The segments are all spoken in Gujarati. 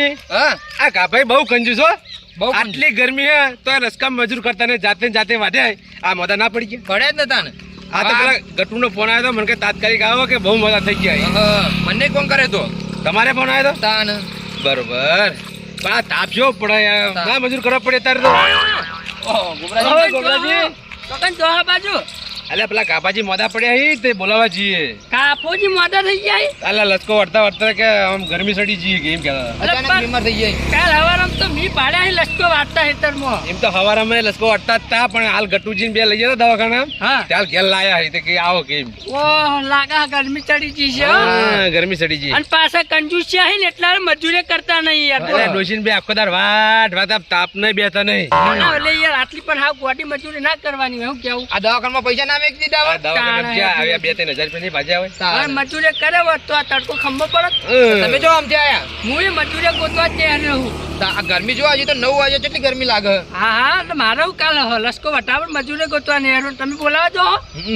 ગોબરાજી હા? આ કાભાઈ બહુ કંજૂસ હો. બહુ આટલી ગરમી હે તો રસકામ મજૂર કરતા ને જાતે જાતે વાઢે આ મજા ના પડી ગયા. પડે જ આ તો પેલા ગટુનો ફોન આવ્યો તો મને કે તાત્કાલિક આવો કે બહુ મજા થઈ ગયા મને કોણ કરે તો? તમારે ફોન આવ્યો તો? તાન. બરોબર. પણ આ તાપ જો પડે ના મજૂર કરવા પડે તારે તો. ગોબરાજી. ગોબરાજી. કકન દોહા બાજુ. અલ્યા પેલા કાપાજી મોદા પડ્યા હી તે બોલાવા જઈએ. કાપોજી મોદા થઈ જાય? અલ્યા લસકો વળતા વળતા કે આમ ગરમી સડી જઈએ કે એમ કહેતા અચાનક બીમાર થઈ જાય. કાલ હવારમ તો મી પાડ્યા હી લસકો વાટતા હેતરમાં એમ તો હવારમાં લસકો વળતા જ તા પણ હાલ ગટુજીને બે લઈ ગયા દવાખાના. હા. ત્યાં ઘેર લાયા હી તે કે આવો કે ઓ ઓહ લાગા ગરમી ચડી જી છે હા, ગરમી સડી જઈ અને પાછા કંજૂસ છે હી ને એટલા મજૂરી કરતા નહીં યાર અલ્યા ડોશીન બે આખો દાર વાટ વાટ આપ તાપ નહીં બેતા નહીં. ના, એટલે યાર આટલી પણ હાવ ગોડી મજૂરી ના કરવાની હું કેવું? આ દવાખાનામાં પૈસા ના મેક દીધા આ હોય? આવ્યા બે ત્રણ હજાર રૂપિયાની ભાજ્યા હોય હવે તાન. મજૂરી કરે હોત તો આ તડકો ખંભો પડત તમે જો આમથી આયા હું એ મજૂરી ગોતવા જ તૈયાર રહું. આ ગરમી જો હજી તો નવ વાગે કેટલી ગરમી લાગે? હા હા મારો કાલ હ- લસકો વટાવર મજૂરી ગોતવા નહીં તમે બોલાવા જો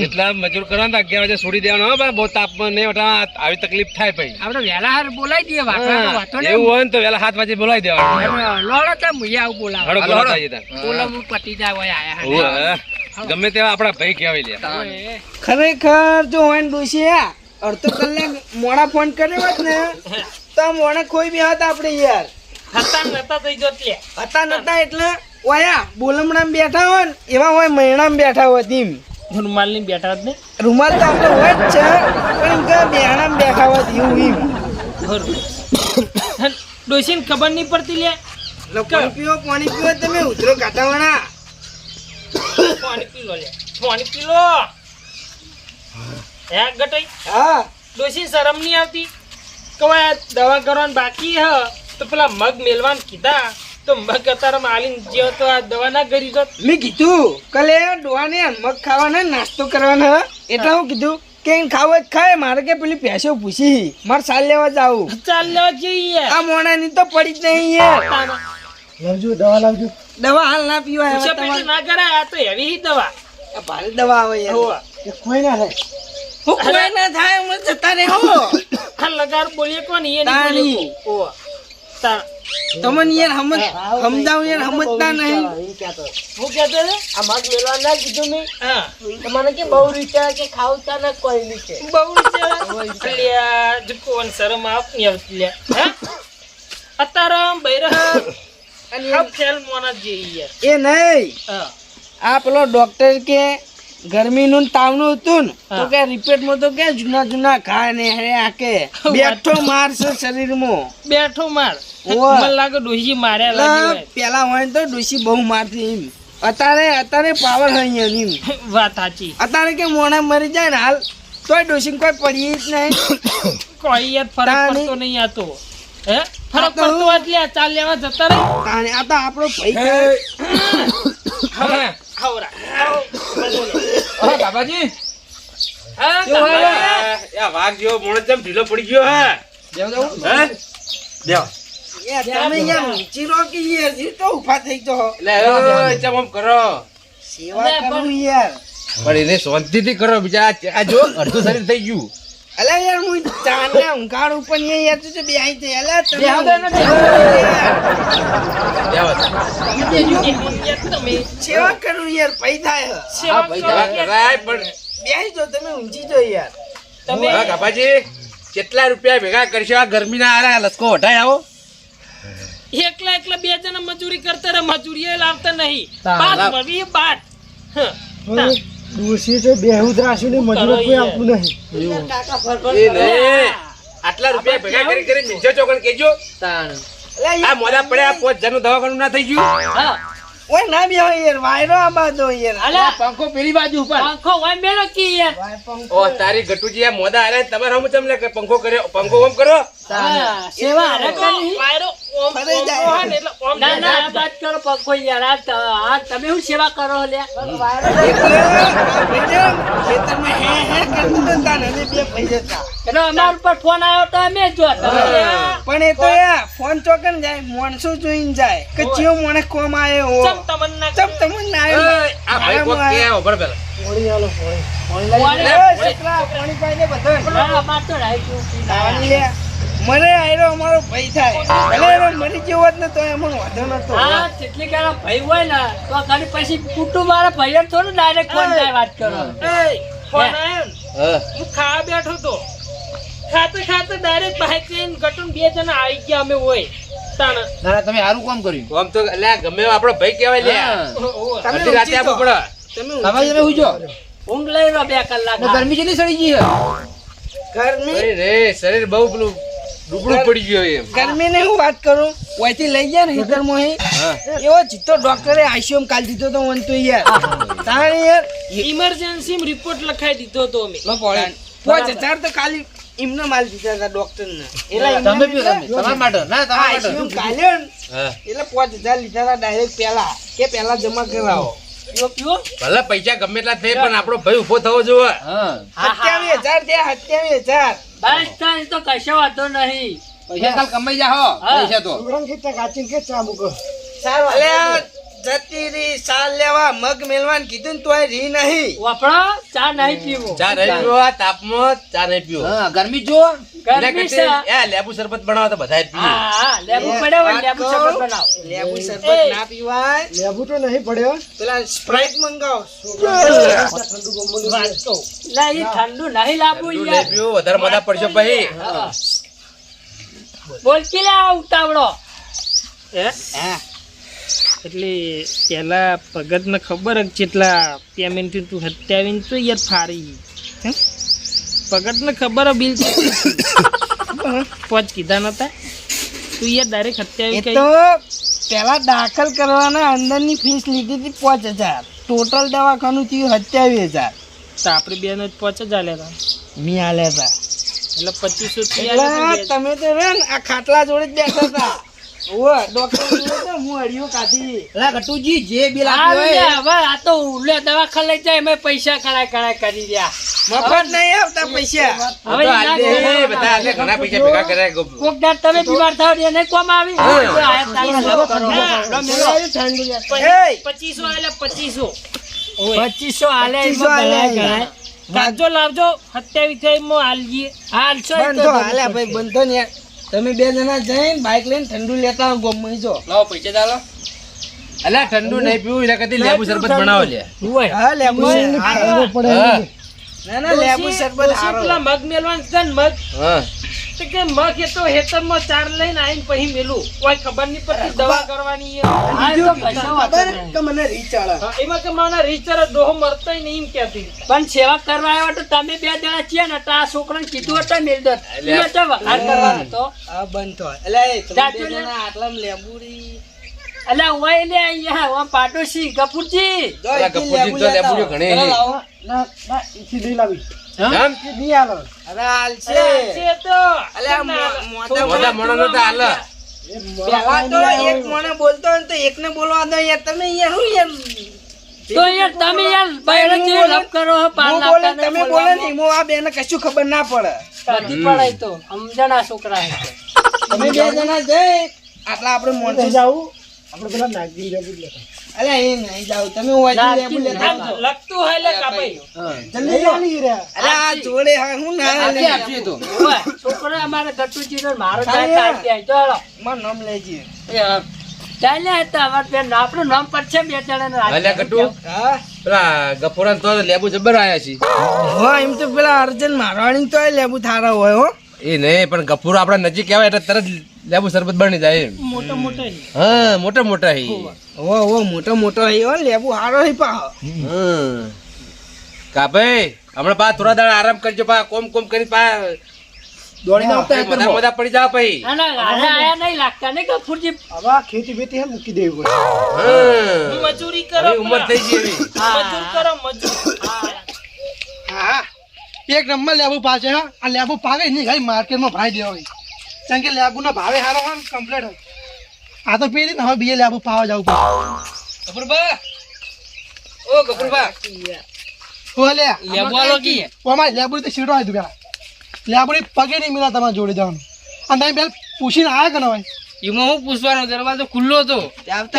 એટલા મજૂર કરો ને અગિયાર વાગે છોડી દેવાનો હો, બહુ તાપમાન નહીં વટા આવી તકલીફ થાય પછી. આપણે વહેલા હાર બોલાવી દઈએ વાતો એવું હોય ને તો વેલા હાથ વાગે બોલાવી દેવાનું. લોડો તો મુએ આવું બોલાવો. હળો હાલો, બોલાવતા હળો. જતા બોલો હું પટી જાય હોય આયા. ગમે તેવા આપણા ભાઈ કહેવાય લે. ખરેખર જો હોય ને ડોશી અડધો કલાક મોડા ફોન કર્યો હોત ને તો મોડા કોઈ બી હતા આપણે યાર. હતા નતા થઈ જત લે. હતા નતા એટલે ઓયા બોલમણામ બેઠા હોય ને એવા હોય મહિણામાં બેઠા હોય તેમ રૂમાલની બેઠા જ ને? રૂમાલ તો આપણે હોય જ છે પણ કે બેહાણામાં બેઠા હોય એવું એમ. ડોશીને ખબર નહીં પડતી લે. લો, પાણી પીવો પાણી પીવો તમે ઉતરો કાટાવાળા પાણી પી લો. લે પાણી પી લો હે ગટઈ? હા. ડોશી શરમ નહીં આવતી? કવાય દવા કરવાનું બાકી હ. તો પેલા મગ મેલવાન કીધા. તો મગ અત્યારે માલીન જ્યો તો આ દવા ના કરી દો મેં કીધું કલે ડોહાને મગ ખાવાના નાસ્તો કરવાનો એટલે હું કીધું કે ખાવો જ ખાય. મારે કે પેલી પેસો પૂછી મારે ચાલ લેવા જાવું. ચાલ લેવા જઈએ. આ મોણાની તો પડી જ નહીં લાવજો દવા લાવજો. દવા હાલ ના પીવાય હવે તમારે ના કરાય આ તો એવી દવા. આ ભારે દવા આવે યાર કોઈ ના થાય. હું કોઈ ના થાય હું જતા રહે હો આ લગાર બોલીએ કોણ એ. નહીં બોલીએ તા તમને યાર સમજ સમજાવું યાર સમજતા નહીં. હું કહેતો ને આ મગ મેલવા ના કીધું મેં. હા. તમને કે બહુ રીતે કે ખાવતા ના કોઈ રીતે બહુ રીતે અલ્યા જો શરમ આપ નહીં આવતી લે હે એ નહીં. આ પેલો ડોક્ટર કે ગરમીનું ને તાવનું હતું ને તો. કે રિપેટમાં તો કે જૂના જૂના ઘા ને હે આ કે બેઠો મારશે શરીરમાં. બેઠો માર. મને લાગે ડોસી માર્યા લાગે પેલા હોય તો ડોસી બહુ મારતી એમ. અત્યારે અત્યારે પાવર હોય એની વાત સાચી. અત્યારે કે મોણા મરી જાય ને હાલ તોય ડોસી કોઈ પડી જ નહીં. કોઈ યાર ફરક પડતો નહીં આતો હે? ફરક પડતો એટલે ચાલ લેવા જતા રહે. તાણે આ તો આપણો ભાઈ બાબાજી. હા વાઘ જેવો મોણસ જેમ ઢીલો પડી ગયો હે. દેવ દેવ હે? દેવ. તમે યાર ઊંચી રોકી યાર જી તો ઊભા થઈ જાઓ. લે ચમ આમ કરો? સેવા કરું યાર. પણ એને શાંતિથી કરો બીજા આ જો અડધું શરીર થઈ ગયું. અલા યાર હું ચાને ઊંઘાડ ઉપર ને યાર તું તો બેહી છે અલા તમે બેહો દે ને, દેવ તમે સેવા કરું યાર પૈસા થાય. સેવા. કરાય પણ બેહી જો તમે ઊંચી જો યાર. તમે કાપાજી કેટલા રૂપિયા ભેગા કરશો? આ ગરમીના આરા લસકો હટાય આવો. એકલા એકલા બે જણા મજૂરી કરતા મજૂરી એ લાવતા નહીં. બાદ મળી બાદ. હં. ડોસી છે બેહુદ રાશિ ને મજૂરો કોઈ આપતું નહીં. આટલા રૂપિયા ભેગા કરી કરી બીજો ચોકડ કેજો. આ મોડા પડ્યા પોત જણનું દવાખાનું ના થઈ ગયું. હા. ઓય ના બેહો યાર વાયરો આ બાજુ યાર. અલા, પંખો પેલી બાજુ ઉપર. પંખો હોય મેલો કી યાર. ઓ તારી ગટુજી આ મોદા આરે તમાર હમ કે પંખો કર્યો પંખો ઓમ કરો? સેવા હારે કરી. વાયરો ઓમ- ફરે જાય. એટલે ઓમ ના, ના, આ વાત કરો પંખો યાર. આ તમે હું સેવા કરો લ્યા? એટલે આ ભેજા ખેતરમાં હે હે કરતું તો તાને અમે બે પૈસા. એટલે અમારા ઉપર ફોન આવ્યો તો અમે જો પણ એ તો યાર ફોન ચોકન જાય માણસો જોઈને જાય કે ચિયો મોણે કોમ આવ્યો હો? ચમ તમને ચમ તમને ના એ, આવ્યો આ ભાઈ કોક કે આવો પેલા વાળે. એ છોકરા, પાણી પાઈ બધા. અમાર તો રાખ્યું. લે. મને આયરો અમારો ભાઈ થાય. ભલે એનો મરી ગયો હોત ને તો એમાં વાંધો નતો. હા કેટલી કાળા ભાઈ હોય ને તો ખાલી પછી કુટુંબ વાળા ભાઈ જ થોડું ડાયરેક્ટ ફોન થાય વાત કરો. ફોન આવ્યો હું. ખાવા બેઠો તો. ખાતે ખાતે ડાયરેક્ટ બાઈક લઈને ગટુન બે જણા આવી ગયા અમે હોય. ના ના, તમે સારું કામ કર્યું. આમ તો અલ્યા ગમે આપણો ભાઈ કહેવાય લે. તમે રાતે આપો પડે. તમે તમે ઉજો ઊંઘ લઈ લો બે કલાક. ગરમી કેટલી સડી ગઈ ગરમી? રે શરીર બહુ પેલું ડુબડું પડી ગયું એમ. ગરમી ને હું વાત કરું? ઓયથી લઈ ગયા ને હિતર મોહી? એવો જીતો ડોક્ટરે આઈસીયુમ કાલ દીધો તો મન તો યાર. તાણ યાર. ઇમરજન્સી રિપોર્ટ લખાઈ દીધો તો અમે. પાંચ હજાર તો ખાલી એમને માલ દીધા હતા ડોક્ટર ને તમે પીઓ તમે. તમારા માટે ના તમારા માટે. કાલ્યો ને. એટલે પાંચ હજાર લીધા હતા ડાયરેક્ટ પેલા કે પેલા જમા કરાવો. ભલે પૈસા ગમે એટલા થઈ પણ આપણો ભાઈ ઊભો થવો જોઈએ. હા. સત્યાવીસ હજાર ત્યાં સત્યાવીસ હજાર. બસ તો કશો વાંધો નહીં. પૈસા કાલ કમાઈ જાઓ પૈસા તો. અલે આ જતી રી સાલ લેવા મગ મેલવાન કીધું તો તોય રી નહીં. વાપરો ચા નહીં પીવો. ચા નહીં પીવો આ તાપમાં ચા નહીં પીવો. હા ગરમી જો ગરમી છે. એ લેબુ શરબત બનાવો તો બધાય જ હા હા લેબુ પડ્યો લેબુ શરબત બનાવો. લેબુ શરબત ના પીવાય. લેબુ તો નહીં પડ્યો. પેલા સ્પ્રાઇટ મંગાવો. ઠંડુ નહીં યાર. નહીં વધારે મોઢા પડશે ભાઈ. હા. બોલ કે લે ઉતાવળો? હે? એટલે પેલા ભગતને ખબર જ જેટલા પેમેન્ટ તું હત્યાવીને તો યાર ફારી ભગતને ખબર બિલ પોચ કીધા નતા. તું યાર ડાયરેક્ટ હત્યાવી તો પેલા દાખલ કરવાના અંદરની ફીસ લીધી હતી પાંચ હજાર. ટોટલ દવાખાનું થયું સત્યાવીસ હજાર. તો આપણે બે નો પાંચ જ આલ્યા હતા મી આલ્યા હતા એટલે પચીસો તમે તો રે આ ખાટલા જોડે જ બેઠા હતા. ડોક્ટર તો હું જે બિલ આ હોય હવે આ તો ઉલે દવાખાને લઈ જાય એમાં પૈસા કણાય કણાય કરી રહ્યા. મફત નહીં આવતા પૈસા. હવે તો એના આલે, ઘરે બધા આલે, ઘણા પૈસા ભેગા કર્યા કોક દાડ તમે બીમાર થાવ એને કોમ આવી! પચીસો આલ્યા પચીસો. પચીસો આલે પચીસો આલે. ગણાય. લાવજો સત્યાવીસ થઈ મો આલજીએ હાલશો ઈ બંધો હાલ્યા ભાઈ બંધો ને યાર. તમે બે જણા જઈને બાઇક લઈને ઠંડુ લેતા આવો ગોમ જો લાવો પૈસા ચાલો. અલા ઠંડુ નહીં પીવું એટલે કદી લેબુ શરબત બનાવો લે. હોય. હા લેબુ ના ના લેબુ શરબત હારો. પેલા મગ મેલવાન છે ને મગ? હા. તો કે મગ એ તો હેતરમાં ચાર લઈને આવીને પછી મેલું. કોઈ ખબર નહીં પડતી દવા કરવાની એ. હા, એ તો કશો વાંધો ખબર કે મને રીચ એમાં કે મારા રીચર ડોહો મરતો નહીં એમ કહેતી. પણ સેવા કરવા આવ્યો તો તમે બે જણા છીએ ને તો આ છોકરાને કીધું હતા મેલ દો એટલે- વખાણ કરવાનો બંધ એટલે તમે બે જણા આટલામાં ઓય અહીંયા ઓમ તો ઘણી આ. પેલા તો મોણે બોલતો હોય ને ના આપતા તમે નહીં બોલે બોલવામાં. નહીં હું આ બેને કશું ખબર ના પડે. છોકરા તમે બે જણા જઈ આટલા આપડે મોડે જાવું આપણે પેલા નાગજી લેબુ લેતા. અલે એ નહીં જાવ તમે વાજી લેબુ લેતા? લખતું હોય લે કાપાઈ જલ્દી જાની રે અલે આ જોડે હા હું ના લે આપજે તો. છોકરો અમારે ગટુજી નો મારો જાય યાર. તાર ચાલો. મારું નામ લેજે. હતા અમારે આપણું નામ પર છે બે જણા અલ્યા ગટુ. હા? પેલા ગફુરાન તો લેબુ જબર આયા છે હા એમ તો પેલા અર્જન મારવાણી તો લેબુ થારા હોય હો. એ નહીં પણ ગફુર આપડા નજીક કહેવાય એટલે તરત લેબુ શરબત બની જાય મોટા મોટો મોટો હા. મોટા મોટા હી. ઓ ઓ મોટો મોટો હી ઓ લેબુ હારો હી પા હા કા ભાઈ હમણાં પા થોડા દાડા આરામ કરજો પા કોમ કોમ કરી પા. દોડીને આવતા પછી મજા મજા પડી જા ભાઈ ના ના આને આયા નહીં લાગતા ને ગફુરજી હું હમ. મજૂરી કરો ઉમર થઈ ગઈ મજૂર કરો મજૂર. હા. એક નંબર લેબુ પાછે હા. આ લેબુ પાગે નહીં ખાલી માર્કેટમાં ભાઈ દેવા હોય કારણ કે લેબુના ભાવે સારો હોય ને કમ્પ્લેટ હોય. આ તો પી ને હવે બીજે લેબુ પાવા જવું પડે. ગફુરબા ઓ ગફુરબા હો લેબુ આલો કી ઓ અમારે લેબુ તો હોય તું પેલા. લેબુડી પગે નહીં મિલા તમારે જોડે જવાનું. અને તમે બેલ પૂછીને આવ્યા કે ન હોય? એમાં હું પૂછવાનો? દરવાજો ખુલ્લો હતો.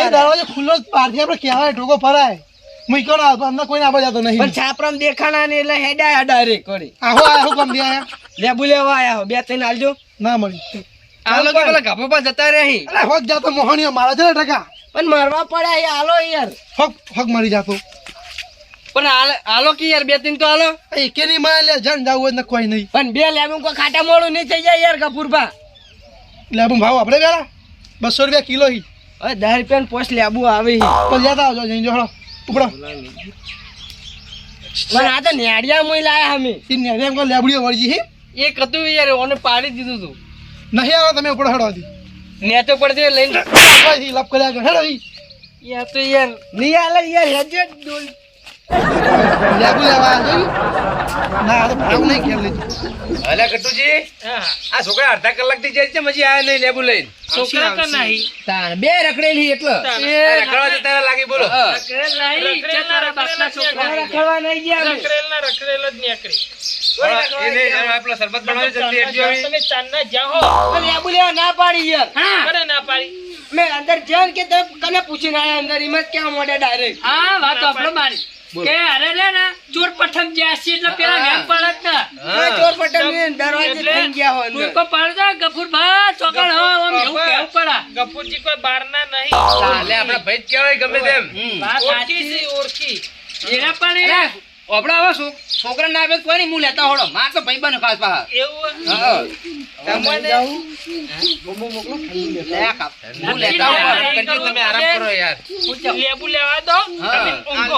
એ દરવાજો ખુલ્લો પારથી આપણે કહેવાય ઢોકો ફરાય. મૂક્યો ના આવતો અંદર કોઈ ના જતો પણ નહીં છાપરામ દેખાણા ને એટલે હેડાયા ડાયરેક્ટ કરી આહો આહો કમ દે લેબુ લેવા આયા બે ત્રણ આલજો. ના મળી. આ લોકો પેલા ગાભા પર જતા રહ્યા અહીં. અરે હોક જાતો મોહણીઓ મારા છે ટકા. પણ મારવા પડ્યા એ આલો યાર. હોક હોક મરી જાતો. પણ આલો આલો કે યાર બે ત્રણ તો આલો એ કે નહીં મારે લે જણ જાવું હોય ને કોઈ નહીં. પણ બે લેવું કોઈ ખાટા મોડું નહીં થઈ જાય યાર કપૂરભા. લેબું ભાવ આપણે પેલા બસો રૂપિયા કિલો હી. હવે દસ રૂપિયા પોસ્ટ લેબું આવે. પણ લેતા આવજો જઈને જોડો ઉપડો. પણ આ તો નેડિયા મોઈ લાયા અમે એ ને એમ લેબડીઓ વળજી હી? એક હતું યાર ઓને પાડી દીધું તું. નહીં આવો તમે ઉપર હડવાથી નેચો પડશે લઈને લપ કર્યા હેડો યાર તો યાર નહીં આલે યાર હેજે ડોલ લેબુ લેવા ના તો ભાવ નહીં ખેલ અલે કટુજી આ છોકરા અડધા કલાકથી જાય છે મજી આયા નહીં લેબુ લઈને. છોકરા તો નહીં. તાણ બે રખડેલી એટલે. આ રખડવા જતા લાગી બોલો. હા. રખડેલના રખડવા નહીં ગયા અમે. રખડેલના રખડેલ જ નીકળી એ નહીં, જાણે પેલા સરબત બનાવે જલ્દી હેડજો તમે ચાંદના જાઓ લેબુ લેવા ના પાડી યાર. કરે ના પાડી? મેં અંદર જાણ કે તમે કને પૂછીને આયા અંદર એમાં જ ક્યાં મોઢે ડાયરેક્ટ હા વાત આપણો મારી કે અરે લે ને ચોર પ્રથમ જ્યાં છે એટલે પેલા વેમ પડત ને. હા. ચોર પટલ દરવાજે એટલે થઈ ગયા હોય અંદર. કોઈ પાડે ગફુર ભા ચોકડ હોય ઓમ એવું કેવું પડા. ગફુરજી કોઈ બાર નહીં. લે આપણા ભાઈ જ કહેવાય ગમે તેમ. ઓળખી ઓળખી. એના પણ ઓપડા આવો છોકરા ના આવે તો કોઈ નહીં. હું લેતા હોડો. માર તો ભાઈ બને ખાસ પાહા એવું હા. તમને લે કાપ. હું લેતા હોડો. કરજો તમે આરામ કરો યાર. લેબુ લેવા દો. હા. તમે ઊંઘો.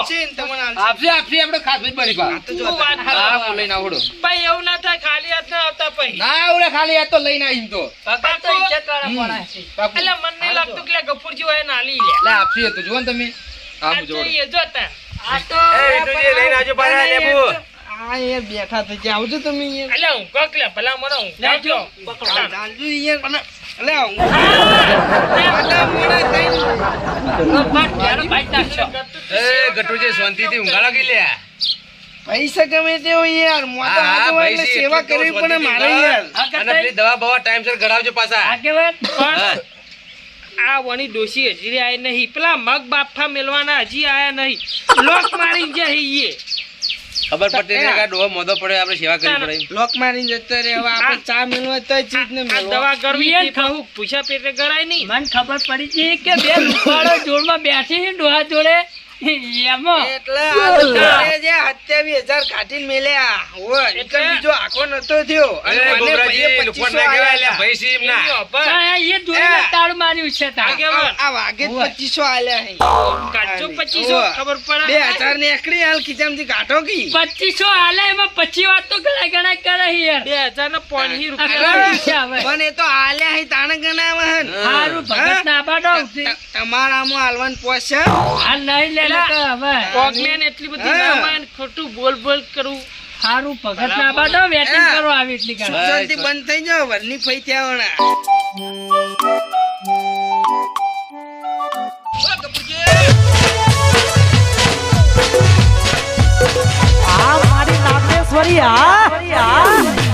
આપશે આપશે. આપણે ખાસ ભાઈ બની પા શું વાત હા હું લઈને આવડો. ભાઈ એવું ના થાય. ખાલી હાથ ના આવતા પછી ના ઓલે ખાલી આ તો લઈને આવી તો. પાકું? પાકું. એટલે મને લાગતું કે લે ગફુરજી હોય ના લઈ લે. લે આપશે તો જુઓ ને તમે. આ હું જોડો. જોઈએ જો તાર. લઈને આવજો પાછા લેબુ આ યાર બેઠા થઈ ગયા આવજો તમે યાર? અલ્યા ઊંઘો કે લે, ભલા મને ઊંઘાવજો. જાણજો યાર. પણ અલે હું એ ગટુજી શાંતિથી ઊંઘાડો કે લ્યા પૈસા ગમે તે હોય યાર. મોટા હાથે એટલે સેવા કરવી પડે મારે યાર. અને પેલી દવા બવા ટાઈમસર ગળાવજો પાછા. પણ. આ વણી ડોશી હજી આય નહીં. પેલા મગ બાફા મેલવાના હજી આયા નહીં. લોક મારી જે હઈએ. ખબર પડતી નહીં આ ડોહો મોદો પડ્યો આપણે સેવા કરવી પડે લોક મારી જતો રે હવે આપણે ચા મેળવા તો ચીજ ને આ દવા કરવી એ કહું પૂછા પેટે કરાય નહીં. મને ખબર પડી છે કે બે લુખાડો જોડમાં બેઠી છે ડોહા જોડે. એટલે આ જે સત્યાવીસ હજાર કાઢીને મેલ્યા. હોય એટલે એટલે- બીજો આખો નતો થયો. અને એ મને ગોબરાજી, ભાઈએ લુખવાડ 2500 ના કહેવાય, આલ્યા એટલે ભાઈ છે એમના. એમનો અભા. હા, એ જોડે એ. તાળું માર્યું છે આ વાઘે પચીસો આલ્યા હે. પચીસો હોવે. ખબર બે હજાર ને એકડી હાલ ખીચામાંથી કાઢો કી. પચીસો હાલે એમાં પચી વાત તો ગણાય ગણાય કરે યાર. બે હજાર ને પોણી રૂપિયા. પણ એ તો આલ્યા હે તાણે ગણાવે હે. હારું ભગત ના બાડો તમારામાં હાલવાનું પોસ છે? આ નહીં લે કોગમેન એટલી બધી ના ખોટું બોલ બોલ કરું. સારું પગત ના બાટો વેટિંગ કરો આવી એટલી જલ્દી બંધ થઈ જાવ વરની ફઈ ત્યાં આ મારી નાગેશ્વરી આ